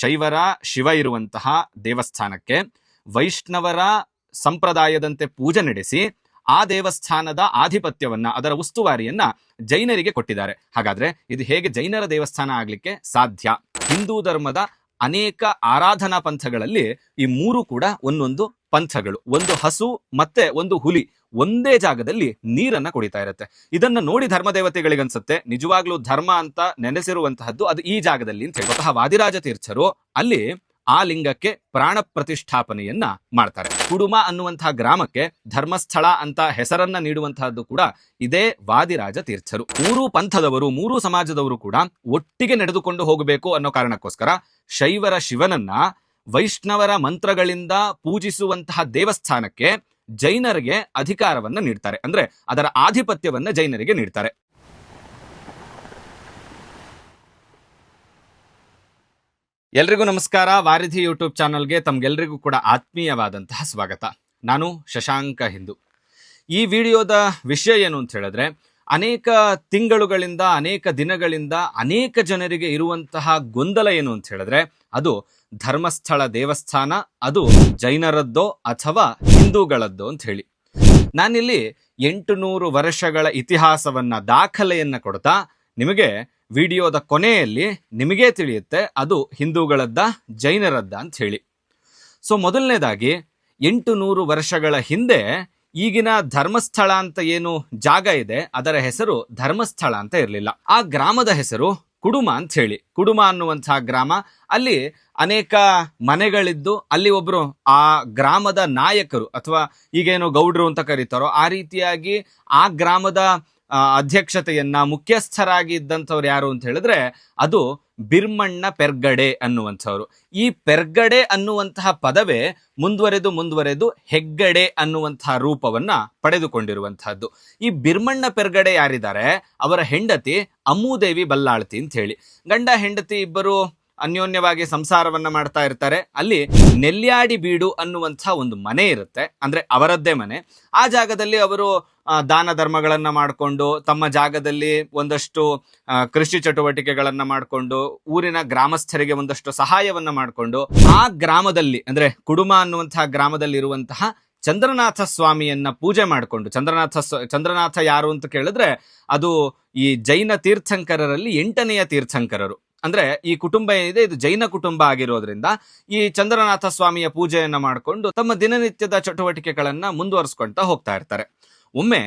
ಶೈವರ ಶಿವ ಇರುವಂತಹ ದೇವಸ್ಥಾನಕ್ಕೆ ವೈಷ್ಣವರ ಸಂಪ್ರದಾಯದಂತೆ ಪೂಜೆ ನಡೆಸಿ ಆ ದೇವಸ್ಥಾನದ ಆಧಿಪತ್ಯವನ್ನ, ಅದರ ಉಸ್ತುವಾರಿಯನ್ನ ಜೈನರಿಗೆ ಕೊಟ್ಟಿದ್ದಾರೆ. ಹಾಗಾದ್ರೆ ಇದು ಹೇಗೆ ಜೈನರ ದೇವಸ್ಥಾನ ಆಗ್ಲಿಕ್ಕೆ ಸಾಧ್ಯ? ಹಿಂದೂ ಧರ್ಮದ ಅನೇಕ ಆರಾಧನಾ ಪಂಥಗಳಲ್ಲಿ ಈ ಮೂರು ಕೂಡ ಒಂದೊಂದು ಪಂಥಗಳು. ಒಂದು ಹಸು, ಮತ್ತೆ ಒಂದು ಹುಲಿ. ಒಂದೇ ಜಾಗದಲ್ಲಿ ನೀರನ್ನ ಕುಡಿತಾ ಇರುತ್ತೆ. ಇದನ್ನ ನೋಡಿ ಧರ್ಮ ಅನ್ಸುತ್ತೆ ನಿಜವಾಗ್ಲೂ ಧರ್ಮ ಅಂತ ನೆನೆಸಿರುವಂತಹದ್ದು ಅದು ಈ ಜಾಗದಲ್ಲಿ ಅಂತ ಹೇಳಿ ವಾದಿರಾಜ ತೀರ್ಥರು ಅಲ್ಲಿ ಆ ಲಿಂಗಕ್ಕೆ ಪ್ರಾಣ ಪ್ರತಿಷ್ಠಾಪನೆಯನ್ನ ಮಾಡ್ತಾರೆ. ಕುಡುಮ ಅನ್ನುವಂತಹ ಗ್ರಾಮಕ್ಕೆ ಧರ್ಮಸ್ಥಳ ಅಂತ ಹೆಸರನ್ನ ನೀಡುವಂತಹದ್ದು ಕೂಡ ಇದೇ ವಾದಿರಾಜ ತೀರ್ಥರು. ಮೂರು ಪಂಥದವರು, ಮೂರು ಸಮಾಜದವರು ಕೂಡ ಒಟ್ಟಿಗೆ ನಡೆದುಕೊಂಡು ಹೋಗಬೇಕು ಅನ್ನೋ ಕಾರಣಕ್ಕೋಸ್ಕರ ಶೈವರ ಶಿವನನ್ನ ವೈಷ್ಣವರ ಮಂತ್ರಗಳಿಂದ ಪೂಜಿಸುವಂತಹ ದೇವಸ್ಥಾನಕ್ಕೆ ಜೈನರಿಗೆ ಅಧಿಕಾರವನ್ನ ನೀಡ್ತಾರೆ. ಅಂದ್ರೆ ಅದರ ಆಧಿಪತ್ಯವನ್ನ ಜೈನರಿಗೆ ನೀಡ್ತಾರೆ. ಎಲ್ರಿಗೂ ನಮಸ್ಕಾರ. ವಾರಿಧಿ ಯೂಟ್ಯೂಬ್ ಚಾನಲ್ಗೆ ತಮ್ಗೆಲ್ರಿಗೂ ಕೂಡ ಆತ್ಮೀಯವಾದಂತಹ ಸ್ವಾಗತ. ನಾನು ಶಶಾಂಕ ಹಿಂದೂ. ಈ ವಿಡಿಯೋದ ವಿಷಯ ಏನು ಅಂತ ಹೇಳಿದ್ರೆ, ಅನೇಕ ತಿಂಗಳುಗಳಿಂದ, ಅನೇಕ ದಿನಗಳಿಂದ ಅನೇಕ ಜನರಿಗೆ ಇರುವಂತಹ ಗೊಂದಲ ಏನು ಅಂತ ಹೇಳಿದ್ರೆ, ಅದು ಧರ್ಮಸ್ಥಳ ದೇವಸ್ಥಾನ, ಅದು ಜೈನರದ್ದೋ ಅಥವಾ ಹಿಂದೂಗಳದ್ದೋ ಅಂತ ಹೇಳಿ. ನಾನಿಲ್ಲಿ ಎಂಟು ನೂರು ವರ್ಷಗಳ ಇತಿಹಾಸವನ್ನ, ದಾಖಲೆಯನ್ನ ಕೊಡ್ತಾ ನಿಮಗೆ ವಿಡಿಯೋದ ಕೊನೆಯಲ್ಲಿ ನಿಮಗೇ ತಿಳಿಯುತ್ತೆ, ಅದು ಹಿಂದೂಗಳದ್ದ, ಜೈನರದ್ದ ಅಂತ ಹೇಳಿ. ಸೊ ಮೊದಲನೇದಾಗಿ ಎಂಟು ನೂರು ವರ್ಷಗಳ ಹಿಂದೆ ಈಗಿನ ಧರ್ಮಸ್ಥಳ ಅಂತ ಏನು ಜಾಗ ಇದೆ, ಅದರ ಹೆಸರು ಧರ್ಮಸ್ಥಳ ಅಂತ ಇರಲಿಲ್ಲ. ಆ ಗ್ರಾಮದ ಹೆಸರು ಕುಡುಮ ಅಂತ ಹೇಳಿ. ಕುಡುಮ ಅನ್ನುವಂತಹ ಗ್ರಾಮ, ಅಲ್ಲಿ ಅನೇಕ ಮನೆಗಳಿದ್ದು, ಅಲ್ಲಿ ಒಬ್ರು ಆ ಗ್ರಾಮದ ನಾಯಕರು, ಅಥವಾ ಈಗೇನು ಗೌಡ್ರು ಅಂತ ಕರೀತಾರೋ, ಆ ರೀತಿಯಾಗಿ ಆ ಗ್ರಾಮದ ಅಧ್ಯಕ್ಷತೆಯನ್ನ ಮುಖ್ಯಸ್ಥರಾಗಿ ಇದ್ದಂಥವ್ರು ಯಾರು ಅಂತ ಹೇಳಿದ್ರೆ ಅದು ಬಿರ್ಮಣ್ಣ ಪೆರ್ಗಡೆ ಅನ್ನುವಂಥವ್ರು. ಈ ಪೆರ್ಗಡೆ ಅನ್ನುವಂತಹ ಪದವೇ ಮುಂದುವರೆದು ಮುಂದುವರೆದು ಹೆಗ್ಗಡೆ ಅನ್ನುವಂತಹ ರೂಪವನ್ನ ಪಡೆದುಕೊಂಡಿರುವಂತಹದ್ದು ಈ ಬಿರ್ಮಣ್ಣ ಪೆರ್ಗಡೆ ಯಾರಿದ್ದಾರೆ? ಅವರ ಹೆಂಡತಿ ಅಮ್ಮುದೇವಿ ಬಲ್ಲಾಳ್ತಿ ಅಂತ ಹೇಳಿ. ಗಂಡ, ಹೆಂಡತಿ ಇಬ್ಬರು ಅನ್ಯೋನ್ಯವಾಗಿ ಸಂಸಾರವನ್ನ ಮಾಡ್ತಾ ಇರ್ತಾರೆ. ಅಲ್ಲಿ ನೆಲ್ಯಾಡಿ ಬೀಡು ಅನ್ನುವಂಥ ಒಂದು ಮನೆ ಇರುತ್ತೆ. ಅಂದ್ರೆ ಅವರದ್ದೇ ಮನೆ. ಆ ಜಾಗದಲ್ಲಿ ಅವರು ದಾನ ಧರ್ಮಗಳನ್ನು ಮಾಡಿಕೊಂಡು, ತಮ್ಮ ಜಾಗದಲ್ಲಿ ಒಂದಷ್ಟು ಕೃಷಿ ಚಟುವಟಿಕೆಗಳನ್ನು ಮಾಡಿಕೊಂಡು, ಊರಿನ ಗ್ರಾಮಸ್ಥರಿಗೆ ಒಂದಷ್ಟು ಸಹಾಯವನ್ನ ಮಾಡಿಕೊಂಡು, ಆ ಗ್ರಾಮದಲ್ಲಿ, ಅಂದ್ರೆ ಕುಡುಮ ಅನ್ನುವಂತಹ ಗ್ರಾಮದಲ್ಲಿ ಇರುವಂತಹ ಚಂದ್ರನಾಥ ಸ್ವಾಮಿಯನ್ನ ಪೂಜೆ ಮಾಡಿಕೊಂಡು, ಚಂದ್ರನಾಥ ಚಂದ್ರನಾಥ ಯಾರು ಅಂತ ಕೇಳಿದ್ರೆ, ಅದು ಈ ಜೈನ ತೀರ್ಥಂಕರರಲ್ಲಿ ಎಂಟನೆಯ ತೀರ್ಥಂಕರರು. ಅಂದ್ರೆ ಈ ಕುಟುಂಬ ಏನಿದೆ, ಇದು ಜೈನ ಕುಟುಂಬ ಆಗಿರೋದ್ರಿಂದ ಈ ಚಂದ್ರನಾಥ ಸ್ವಾಮಿಯ ಪೂಜೆಯನ್ನ ಮಾಡಿಕೊಂಡು ತಮ್ಮ ದಿನನಿತ್ಯದ ಚಟುವಟಿಕೆಗಳನ್ನ ಮುಂದುವರಿಸ್ಕೊಂತ ಹೋಗ್ತಾ ಇರ್ತಾರೆ. ಒಮ್ಮೆ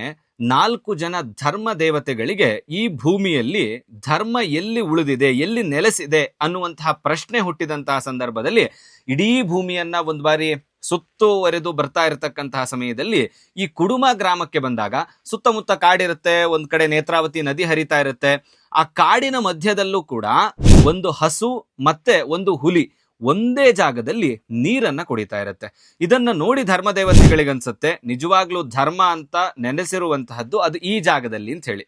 ನಾಲ್ಕು ಜನ ಧರ್ಮ ದೇವತೆಗಳಿಗೆ ಈ ಭೂಮಿಯಲ್ಲಿ ಧರ್ಮ ಎಲ್ಲಿ ಉಳಿದಿದೆ, ಎಲ್ಲಿ ನೆಲೆಸಿದೆ ಅನ್ನುವಂತಹ ಪ್ರಶ್ನೆ ಹುಟ್ಟಿದಂತಹ ಸಂದರ್ಭದಲ್ಲಿ ಇಡೀ ಭೂಮಿಯನ್ನ ಒಂದು ಬಾರಿ ಸುತ್ತುವರೆದು ಬರ್ತಾ ಇರತಕ್ಕಂತಹ ಸಮಯದಲ್ಲಿ ಈ ಕುಡುಮ ಗ್ರಾಮಕ್ಕೆ ಬಂದಾಗ ಸುತ್ತಮುತ್ತ ಕಾಡಿರುತ್ತೆ, ಒಂದ್ ಕಡೆ ನೇತ್ರಾವತಿ ನದಿ ಹರಿತಾ ಇರುತ್ತೆ. ಆ ಕಾಡಿನ ಮಧ್ಯದಲ್ಲೂ ಕೂಡ ಒಂದು ಹಸು ಮತ್ತೆ ಒಂದು ಹುಲಿ ಒಂದೇ ಜಾಗದಲ್ಲಿ ನೀರನ್ನ ಕುಡಿತಾ ಇರುತ್ತೆ. ಇದನ್ನ ನೋಡಿ ಧರ್ಮ ಅನ್ಸುತ್ತೆ ನಿಜವಾಗ್ಲೂ ಧರ್ಮ ಅಂತ ನೆನೆಸಿರುವಂತಹದ್ದು ಅದು ಈ ಜಾಗದಲ್ಲಿ ಅಂತ ಹೇಳಿ.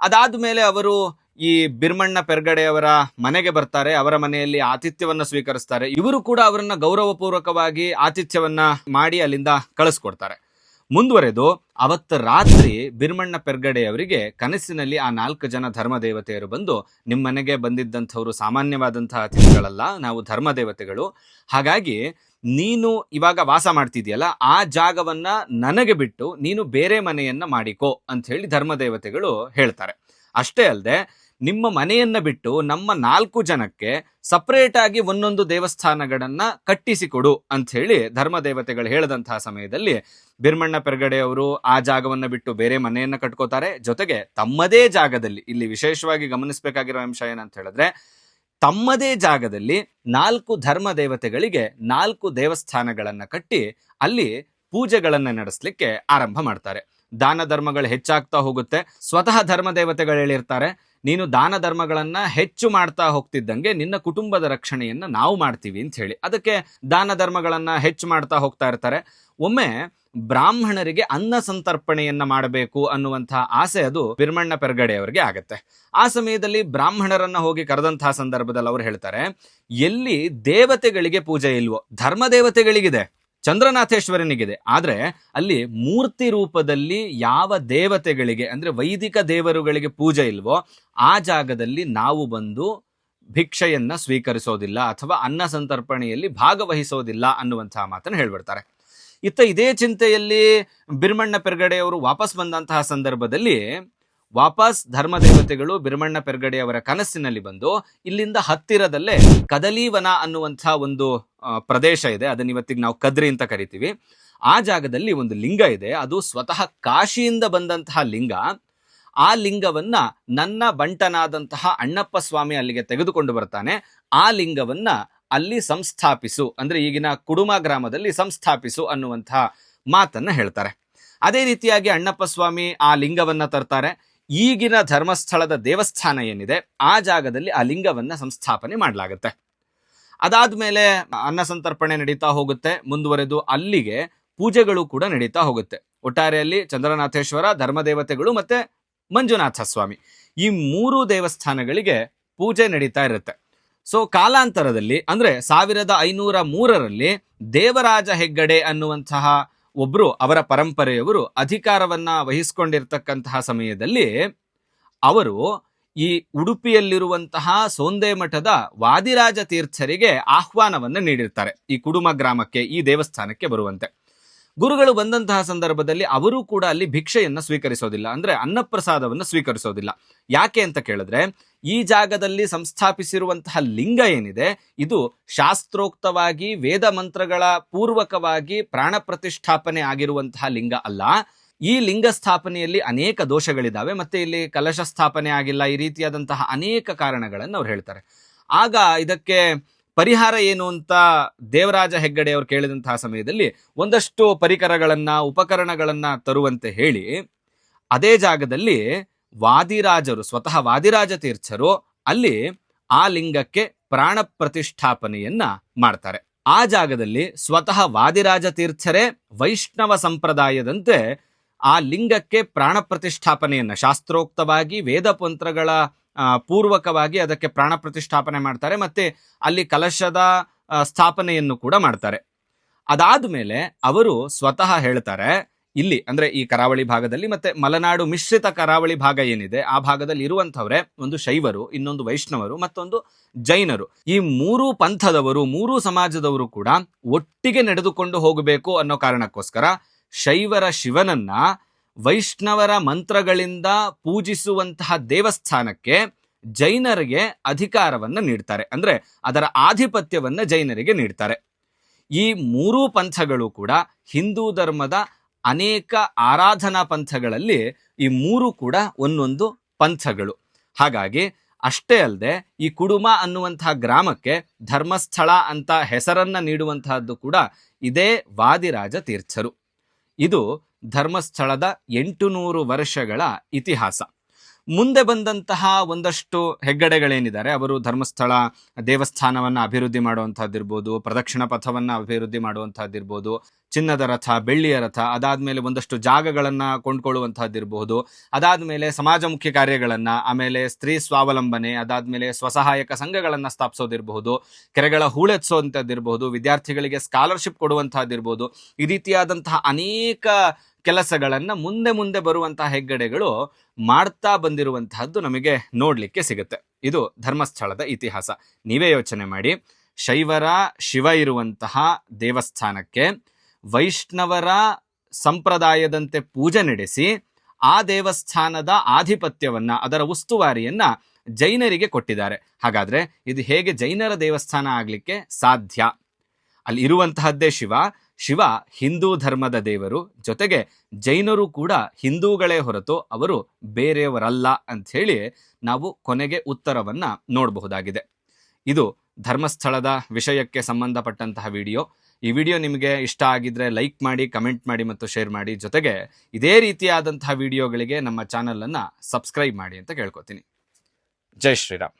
ಅದಾದ ಮೇಲೆ ಅವರು ಈ ಬಿರ್ಮಣ್ಣ ಪೆರ್ಗಡೆಯವರ ಮನೆಗೆ ಬರ್ತಾರೆ, ಅವರ ಮನೆಯಲ್ಲಿ ಆತಿಥ್ಯವನ್ನ ಸ್ವೀಕರಿಸ್ತಾರೆ. ಇವರು ಕೂಡ ಅವರನ್ನ ಗೌರವಪೂರ್ವಕವಾಗಿ ಆತಿಥ್ಯವನ್ನ ಮಾಡಿ ಅಲ್ಲಿಂದ ಕಳಿಸ್ಕೊಡ್ತಾರೆ. ಮುಂದುವರೆದು, ಅವತ್ತು ರಾತ್ರಿ ಬಿರ್ಮಣ್ಣ ಪೆರ್ಗಡೆಯವರಿಗೆ ಕನಸಿನಲ್ಲಿ ಆ ನಾಲ್ಕು ಜನ ಧರ್ಮ ದೇವತೆಯರು ಬಂದು ನಿಮ್ಮ ಮನೆಗೆ ಬಂದಿದ್ದಂಥವ್ರು ಸಾಮಾನ್ಯವಾದಂತಹ ಅತಿಥಿಗಳಲ್ಲ, ನಾವು ಧರ್ಮ ದೇವತೆಗಳು. ಹಾಗಾಗಿ ನೀನು ಇವಾಗ ವಾಸ ಮಾಡ್ತಿದೆಯಲ್ಲ, ಆ ಜಾಗವನ್ನ ನನಗೆ ಬಿಟ್ಟು ನೀನು ಬೇರೆ ಮನೆಯನ್ನ ಮಾಡಿಕೋ ಅಂತ ಹೇಳಿ ಧರ್ಮ ದೇವತೆಗಳು ಹೇಳ್ತಾರೆ. ಅಷ್ಟೇ ಅಲ್ಲದೆ ನಿಮ್ಮ ಮನೆಯನ್ನ ಬಿಟ್ಟು ನಮ್ಮ ನಾಲ್ಕು ಜನಕ್ಕೆ ಸಪರೇಟ್ ಆಗಿ ಒಂದೊಂದು ದೇವಸ್ಥಾನಗಳನ್ನ ಕಟ್ಟಿಸಿಕೊಡು ಅಂತ ಹೇಳಿ ಧರ್ಮ ದೇವತೆಗಳು ಹೇಳದಂತಹ ಸಮಯದಲ್ಲಿ ಬಿರ್ಮಣ್ಣ ಪೆರ್ಗಡೆ ಅವರು ಆ ಜಾಗವನ್ನ ಬಿಟ್ಟು ಬೇರೆ ಮನೆಯನ್ನ ಕಟ್ಕೋತಾರೆ. ಜೊತೆಗೆ ತಮ್ಮದೇ ಜಾಗದಲ್ಲಿ, ಇಲ್ಲಿ ವಿಶೇಷವಾಗಿ ಗಮನಿಸಬೇಕಾಗಿರೋ ಅಂಶ ಏನಂತ ಹೇಳಿದ್ರೆ, ತಮ್ಮದೇ ಜಾಗದಲ್ಲಿ ನಾಲ್ಕು ಧರ್ಮ ದೇವತೆಗಳಿಗೆ ನಾಲ್ಕು ದೇವಸ್ಥಾನಗಳನ್ನ ಕಟ್ಟಿ ಅಲ್ಲಿ ಪೂಜೆಗಳನ್ನ ನಡೆಸಲಿಕ್ಕೆ ಆರಂಭ ಮಾಡ್ತಾರೆ. ದಾನ ಧರ್ಮಗಳು ಹೆಚ್ಚಾಗ್ತಾ ಹೋಗುತ್ತೆ. ಸ್ವತಃ ಧರ್ಮ ದೇವತೆಗಳು ಹೇಳಿರ್ತಾರೆ, ನೀನು ದಾನ ಧರ್ಮಗಳನ್ನ ಹೆಚ್ಚು ಮಾಡ್ತಾ ಹೋಗ್ತಿದ್ದಂಗೆ ನಿನ್ನ ಕುಟುಂಬದ ರಕ್ಷಣೆಯನ್ನ ನಾವು ಮಾಡ್ತೀವಿ ಅಂತ ಹೇಳಿ. ಅದಕ್ಕೆ ದಾನ ಧರ್ಮಗಳನ್ನ ಹೆಚ್ಚು ಮಾಡ್ತಾ ಹೋಗ್ತಾ ಇರ್ತಾರೆ. ಒಮ್ಮೆ ಬ್ರಾಹ್ಮಣರಿಗೆ ಅನ್ನ ಸಂತರ್ಪಣೆಯನ್ನ ಮಾಡಬೇಕು ಅನ್ನುವಂತಹ ಆಸೆ ಅದು ಬಿರ್ಮಣ್ಣ ಅವರಿಗೆ ಆಗತ್ತೆ. ಆ ಸಮಯದಲ್ಲಿ ಬ್ರಾಹ್ಮಣರನ್ನ ಹೋಗಿ ಕರೆದಂತಹ ಸಂದರ್ಭದಲ್ಲಿ ಅವ್ರು ಹೇಳ್ತಾರೆ, ಎಲ್ಲಿ ದೇವತೆಗಳಿಗೆ ಪೂಜೆ ಇಲ್ವೋ, ಧರ್ಮ ದೇವತೆಗಳಿಗಿದೆ. ಚಂದ್ರನಾಥೇಶ್ವರನಿಗಿದೆ. ಆದರೆ ಅಲ್ಲಿ ಮೂರ್ತಿ ರೂಪದಲ್ಲಿ ಯಾವ ದೇವತೆಗಳಿಗೆ, ಅಂದ್ರೆ ವೈದಿಕ ದೇವರುಗಳಿಗೆ ಪೂಜೆ ಇಲ್ವೋ, ಆ ಜಾಗದಲ್ಲಿ ನಾವು ಬಂದು ಭಿಕ್ಷೆಯನ್ನ ಸ್ವೀಕರಿಸೋದಿಲ್ಲ ಅಥವಾ ಅನ್ನ ಸಂತರ್ಪಣೆಯಲ್ಲಿ ಭಾಗವಹಿಸೋದಿಲ್ಲ ಅನ್ನುವಂತಹ ಮಾತನ್ನು ಹೇಳ್ಬಿಡ್ತಾರೆ. ಇತ್ತ ಇದೇ ಚಿಂತೆಯಲ್ಲಿ ಬಿರ್ಮಣ್ಣ ಪೆರ್ಗಡೆಯವರು ವಾಪಸ್ ಬಂದಂತಹ ಸಂದರ್ಭದಲ್ಲಿ ವಾಪಸ್ ಧರ್ಮ ದೇವತೆಗಳು ಬಿರಮಣ್ಣ ಪೆರ್ಗಡೆಯವರ ಕನಸಿನಲ್ಲಿ ಬಂದು ಇಲ್ಲಿಂದ ಹತ್ತಿರದಲ್ಲೇ ಕದಲೀವನ ಅನ್ನುವಂತಹ ಒಂದು ಪ್ರದೇಶ ಇದೆ. ಅದನ್ನ ಇವತ್ತಿಗೆ ನಾವು ಕದ್ರಿ ಅಂತ ಕರಿತೀವಿ. ಆ ಜಾಗದಲ್ಲಿ ಒಂದು ಲಿಂಗ ಇದೆ. ಅದು ಸ್ವತಃ ಕಾಶಿಯಿಂದ ಬಂದಂತಹ ಲಿಂಗ. ಆ ಲಿಂಗವನ್ನ ನನ್ನ ಬಂಟನಾದಂತಹ ಅಣ್ಣಪ್ಪ ಸ್ವಾಮಿ ಅಲ್ಲಿಗೆ ತೆಗೆದುಕೊಂಡು ಬರ್ತಾನೆ. ಆ ಲಿಂಗವನ್ನ ಅಲ್ಲಿ ಸಂಸ್ಥಾಪಿಸು. ಅಂದ್ರೆ ಈಗಿನ ಕುಡುಮ ಗ್ರಾಮದಲ್ಲಿ ಸಂಸ್ಥಾಪಿಸು ಅನ್ನುವಂತಹ ಮಾತನ್ನ ಹೇಳ್ತಾರೆ. ಅದೇ ರೀತಿಯಾಗಿ ಅಣ್ಣಪ್ಪ ಸ್ವಾಮಿ ಆ ಲಿಂಗವನ್ನ ತರ್ತಾರೆ. ಈಗಿನ ಧರ್ಮಸ್ಥಳದ ದೇವಸ್ಥಾನ ಏನಿದೆ, ಆ ಜಾಗದಲ್ಲಿ ಆ ಲಿಂಗವನ್ನ ಸಂಸ್ಥಾಪನೆ ಮಾಡಲಾಗುತ್ತೆ. ಅದಾದ್ಮೇಲೆ ಅನ್ನ ಸಂತರ್ಪಣೆ ನಡೀತಾ ಹೋಗುತ್ತೆ. ಮುಂದುವರೆದು ಅಲ್ಲಿಗೆ ಪೂಜೆಗಳು ಕೂಡ ನಡೀತಾ ಹೋಗುತ್ತೆ. ಒಟ್ಟಾರೆಯಲ್ಲಿ ಚಂದ್ರನಾಥೇಶ್ವರ, ಧರ್ಮದೇವತೆಗಳು ಮತ್ತೆ ಮಂಜುನಾಥ ಸ್ವಾಮಿ. ಈ ಮೂರು ದೇವಸ್ಥಾನಗಳಿಗೆ ಪೂಜೆ ನಡೀತಾ ಇರುತ್ತೆ. ಸೊ, ಕಾಲಾಂತರದಲ್ಲಿ ಅಂದ್ರೆ ಸಾವಿರದ ಐನೂರ ಮೂರರಲ್ಲಿ ದೇವರಾಜ ಹೆಗ್ಗಡೆ ಅನ್ನುವಂತಹ ಒಬ್ರು ಅವರ ಪರಂಪರೆಯವರು ಅಧಿಕಾರವನ್ನ ವಹಿಸ್ಕೊಂಡಿರ್ತಕ್ಕಂತಹ ಸಮಯದಲ್ಲಿ ಅವರು ಈ ಉಡುಪಿಯಲ್ಲಿರುವಂತಹ ಸೋಂದೆ ಮಠದ ವಾದಿರಾಜ ತೀರ್ಥರಿಗೆ ಆಹ್ವಾನವನ್ನ ನೀಡಿರ್ತಾರೆ. ಈ ಕುಡುಮ ಗ್ರಾಮಕ್ಕೆ, ಈ ದೇವಸ್ಥಾನಕ್ಕೆ ಬರುವಂತೆ. ಗುರುಗಳು ಬಂದಂತಹ ಸಂದರ್ಭದಲ್ಲಿ ಅವರು ಕೂಡ ಅಲ್ಲಿ ಭಿಕ್ಷೆಯನ್ನ ಸ್ವೀಕರಿಸೋದಿಲ್ಲ. ಅಂದ್ರೆ ಅನ್ನಪ್ರಸಾದವನ್ನು ಸ್ವೀಕರಿಸೋದಿಲ್ಲ. ಯಾಕೆ ಅಂತ ಕೇಳಿದ್ರೆ, ಈ ಜಾಗದಲ್ಲಿ ಸಂಸ್ಥಾಪಿಸಿರುವಂತಹ ಲಿಂಗ ಏನಿದೆ, ಇದು ಶಾಸ್ತ್ರೋಕ್ತವಾಗಿ ವೇದ ಮಂತ್ರಗಳ ಪೂರ್ವಕವಾಗಿ ಪ್ರಾಣ ಪ್ರತಿಷ್ಠಾಪನೆ ಆಗಿರುವಂತಹ ಲಿಂಗ ಅಲ್ಲ. ಈ ಲಿಂಗ ಸ್ಥಾಪನೆಯಲ್ಲಿ ಅನೇಕ ದೋಷಗಳಿದ್ದಾವೆ ಮತ್ತೆ ಇಲ್ಲಿ ಕಲಶ ಸ್ಥಾಪನೆ ಆಗಿಲ್ಲ, ಈ ರೀತಿಯಾದಂತಹ ಅನೇಕ ಕಾರಣಗಳನ್ನು ಅವ್ರು ಹೇಳ್ತಾರೆ. ಆಗ ಇದಕ್ಕೆ ಪರಿಹಾರ ಏನು ಅಂತ ದೇವರಾಜ ಹೆಗ್ಗಡೆ ಅವರು ಕೇಳಿದಂತಹ ಸಮಯದಲ್ಲಿ ಒಂದಷ್ಟು ಪರಿಕರಗಳನ್ನ ಉಪಕರಣಗಳನ್ನ ತರುವಂತೆ ಹೇಳಿ ಅದೇ ಜಾಗದಲ್ಲಿ ವಾದಿರಾಜರು ಸ್ವತಃ ವಾದಿರಾಜ ತೀರ್ಥರು ಅಲ್ಲಿ ಆ ಲಿಂಗಕ್ಕೆ ಪ್ರಾಣ ಪ್ರತಿಷ್ಠಾಪನೆಯನ್ನ ಮಾಡ್ತಾರೆ. ಆ ಜಾಗದಲ್ಲಿ ಸ್ವತಃ ವಾದಿರಾಜ ತೀರ್ಥರೇ ವೈಷ್ಣವ ಸಂಪ್ರದಾಯದಂತೆ ಆ ಲಿಂಗಕ್ಕೆ ಪ್ರಾಣ ಪ್ರತಿಷ್ಠಾಪನೆಯನ್ನ ಶಾಸ್ತ್ರೋಕ್ತವಾಗಿ ವೇದ ಮಂತ್ರಗಳ ಆ, ಪೂರ್ವಕವಾಗಿ ಅದಕ್ಕೆ ಪ್ರಾಣ ಪ್ರತಿಷ್ಠಾಪನೆ ಮಾಡ್ತಾರೆ ಮತ್ತೆ ಅಲ್ಲಿ ಕಲಶದ ಸ್ಥಾಪನೆಯನ್ನು ಕೂಡ ಮಾಡ್ತಾರೆ. ಅದಾದ ಮೇಲೆ ಅವರು ಸ್ವತಃ ಹೇಳ್ತಾರೆ, ಇಲ್ಲಿ ಅಂದ್ರೆ ಈ ಕರಾವಳಿ ಭಾಗದಲ್ಲಿ ಮತ್ತೆ ಮಲೆನಾಡು ಮಿಶ್ರಿತ ಕರಾವಳಿ ಭಾಗ ಏನಿದೆ, ಆ ಭಾಗದಲ್ಲಿ ಇರುವಂತವ್ರೆ ಒಂದು ಶೈವರು, ಇನ್ನೊಂದು ವೈಷ್ಣವರು, ಮತ್ತೊಂದು ಜೈನರು. ಈ ಮೂರು ಪಂಥದವರು, ಮೂರು ಸಮಾಜದವರು ಕೂಡ ಒಟ್ಟಿಗೆ ನಡೆದುಕೊಂಡು ಹೋಗಬೇಕು ಅನ್ನೋ ಕಾರಣಕ್ಕೋಸ್ಕರ ಶೈವರ ಶಿವನನ್ನ ವೈಷ್ಣವರ ಮಂತ್ರಗಳಿಂದ ಪೂಜಿಸುವಂತಹ ದೇವಸ್ಥಾನಕ್ಕೆ ಜೈನರಿಗೆ ಅಧಿಕಾರವನ್ನ ನೀಡ್ತಾರೆ. ಅಂದ್ರೆ ಅದರ ಆಧಿಪತ್ಯವನ್ನ ಜೈನರಿಗೆ ನೀಡ್ತಾರೆ. ಈ ಮೂರೂ ಪಂಥಗಳು ಕೂಡ ಹಿಂದೂ ಧರ್ಮದ ಅನೇಕ ಆರಾಧನಾ ಪಂಥಗಳಲ್ಲಿ ಈ ಮೂರು ಕೂಡ ಒಂದೊಂದು ಪಂಥಗಳು. ಹಾಗಾಗಿ ಅಷ್ಟೇ ಅಲ್ಲದೆ ಈ ಕುಡುಮ ಅನ್ನುವಂತಹ ಗ್ರಾಮಕ್ಕೆ ಧರ್ಮಸ್ಥಳ ಅಂತ ಹೆಸರನ್ನ ನೀಡುವಂತಹದ್ದು ಕೂಡ ಇದೇ ವಾದಿರಾಜ ತೀರ್ಥರು. ಇದು ಧರ್ಮಸ್ಥಳದ ಎಂಟು ನೂರು ವರ್ಷಗಳ ಇತಿಹಾಸ. ಮುಂದೆ ಬಂದಂತಹ ಒಂದಷ್ಟು ಹೆಗ್ಗಡೆಗಳೇನಿದ್ದಾರೆ, ಅವರು ಧರ್ಮಸ್ಥಳ ದೇವಸ್ಥಾನವನ್ನು ಅಭಿವೃದ್ಧಿ ಮಾಡುವಂತಹದ್ದಿರ್ಬೋದು ಪ್ರದಕ್ಷಿಣ ಪಥವನ್ನು ಅಭಿವೃದ್ಧಿ ಮಾಡುವಂತಹದ್ದಿರ್ಬೋದು ಚಿನ್ನದ ರಥ, ಬೆಳ್ಳಿಯ ರಥ, ಅದಾದ್ಮೇಲೆ ಒಂದಷ್ಟು ಜಾಗಗಳನ್ನ ಕೊಂಡ್ಕೊಳ್ಳುವಂತಹದ್ದಿರಬಹುದು. ಅದಾದ್ಮೇಲೆ ಸಮಾಜಮುಖಿ ಕಾರ್ಯಗಳನ್ನ, ಆಮೇಲೆ ಸ್ತ್ರೀ ಸ್ವಾವಲಂಬನೆ, ಅದಾದ್ಮೇಲೆ ಸ್ವಸಹಾಯಕ ಸಂಘಗಳನ್ನು ಸ್ಥಾಪಿಸೋದಿರಬಹುದು, ಕೆರೆಗಳ ಹೂಳೆತ್ಸೋಂಥದ್ದಿರಬಹುದು ವಿದ್ಯಾರ್ಥಿಗಳಿಗೆ ಸ್ಕಾಲರ್ಶಿಪ್ ಕೊಡುವಂತಹದ್ದಿರ್ಬೋದು ಈ ರೀತಿಯಾದಂತಹ ಅನೇಕ ಕೆಲಸಗಳನ್ನ ಮುಂದೆ ಮುಂದೆ ಬರುವಂತಹ ಹೆಗ್ಗಡೆಗಳು ಮಾಡ್ತಾ ಬಂದಿರುವಂತಹದ್ದು ನಮಗೆ ನೋಡಲಿಕ್ಕೆ ಸಿಗುತ್ತೆ. ಇದು ಧರ್ಮಸ್ಥಳದ ಇತಿಹಾಸ. ನೀವೇ ಯೋಚನೆ ಮಾಡಿ. ಶೈವರ ಶಿವ ಇರುವಂತಹ ದೇವಸ್ಥಾನಕ್ಕೆ ವೈಷ್ಣವರ ಸಂಪ್ರದಾಯದಂತೆ ಪೂಜೆ ನಡೆಸಿ ಆ ದೇವಸ್ಥಾನದ ಆಧಿಪತ್ಯವನ್ನ, ಅದರ ಉಸ್ತುವಾರಿಯನ್ನ ಜೈನರಿಗೆ ಕೊಟ್ಟಿದ್ದಾರೆ. ಹಾಗಾದ್ರೆ ಇದು ಹೇಗೆ ಜೈನರ ದೇವಸ್ಥಾನ ಆಗ್ಲಿಕ್ಕೆ ಸಾಧ್ಯ? ಅಲ್ಲಿ ಇರುವಂತಹದ್ದೇ ಶಿವ. ಶಿವ ಹಿಂದೂ ಧರ್ಮದ ದೇವರು. ಜೊತೆಗೆ ಜೈನರು ಕೂಡ ಹಿಂದೂಗಳೇ ಹೊರತು ಅವರು ಬೇರೆಯವರಲ್ಲ ಅಂತ ಹೇಳಿ ನಾವು ಕೊನೆಗೆ ಉತ್ತರವನ್ನ ನೋಡಬಹುದಾಗಿದೆ. ಇದು ಧರ್ಮಸ್ಥಳದ ವಿಷಯಕ್ಕೆ ಸಂಬಂಧಪಟ್ಟಂತಹ ವಿಡಿಯೋ. ಈ ವಿಡಿಯೋ ನಿಮಗೆ ಇಷ್ಟ ಆಗಿದ್ರೆ ಲೈಕ್ ಮಾಡಿ, ಕಮೆಂಟ್ ಮಾಡಿ ಮತ್ತು ಶೇರ್ ಮಾಡಿ. ಜೊತೆಗೆ ಇದೇ ರೀತಿಯಾದಂತಹ ವಿಡಿಯೋಗಳಿಗೆ ನಮ್ಮ ಚಾನಲನ್ನು ಸಬ್ಸ್ಕ್ರೈಬ್ ಮಾಡಿ ಅಂತ ಕೇಳ್ಕೊತೀನಿ. ಜೈ ಶ್ರೀರಾಮ್.